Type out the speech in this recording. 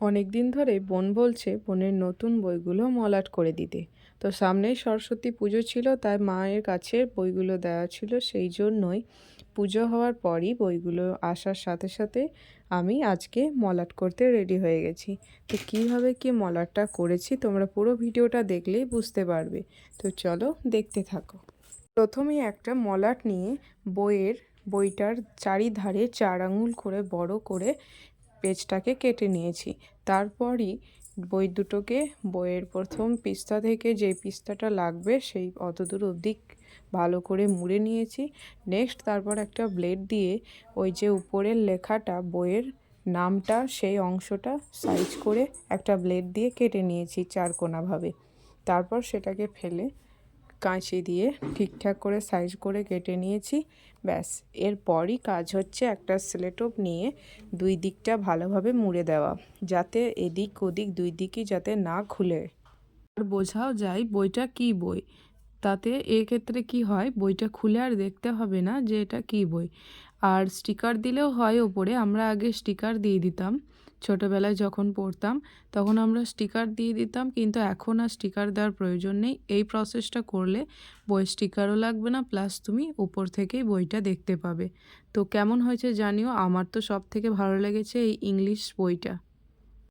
অনেক দিন ধরে বোন বলছে বোনের নতুন বইগুলো মলাট করে দিতে। তো সামনেই সরস্বতী পুজো ছিল, তাই মায়ের কাছে বইগুলো দেওয়া ছিল। সেই জন্যই পুজো হওয়ার পরই বইগুলো আসার সাথে সাথে আমি আজকে মলাট করতে রেডি হয়ে গেছি। তো কীভাবে কি মলাটটা করেছি তোমরা পুরো ভিডিওটা দেখলেই বুঝতে পারবে। তো চলো দেখতে থাকো। প্রথমেই একটা মলাট নিয়ে বইয়ের, বইটার চারিধারে চার আঙুল করে বড় করে পেজটাকে কেটে নিয়েছি। তারপরই বই দুটোকে, বইয়ের প্রথম পৃষ্ঠা থেকে যে পৃষ্ঠাটা লাগবে সেই অতদূর অবধি ভালো করে মুড়ে নিয়েছি। নেক্সট তারপর একটা ব্লেড দিয়ে ওই যে উপরের লেখাটা, বইয়ের নামটা, সেই অংশটা সাইজ করে একটা ব্লেড দিয়ে কেটে নিয়েছি চারকোনাভাবে তারপর সেটাকে ফেলে কাঁচি দিয়ে ঠিকঠাক করে সাইজ করে কেটে নিয়েছি। ব্যাস, এরপরই কাজ হচ্ছে একটা স্লেটোপ নিয়ে দুই দিকটা ভালোভাবে মুড়ে দেওয়া, যাতে এদিক ওদিক দুই দিকই যাতে না খুলে। আর বোঝাও যায় বইটা কি বই? তাতে এক্ষেত্রে কি হয়? বইটা খুলে আর দেখতে হবে না যে এটা কি বই। আর স্টিকার দিলেও হয় ওপরে, আমরা আগে স্টিকার দিয়ে দিতাম। ছোটোবেলায় যখন পড়তাম, তখন আমরা স্টিকার দিয়ে দিতাম, কিন্তু এখন আর স্টিকার দেওয়ার প্রয়োজন নেই। এই প্রসেসটা করলে বই স্টিকারও লাগবে না প্লাস তুমি উপর থেকেই বইটা দেখতে পাবে। তো কেমন হয়েছে জানিও, আমার তো সব থেকে ভালো লেগেছে এই ইংলিশ বইটা।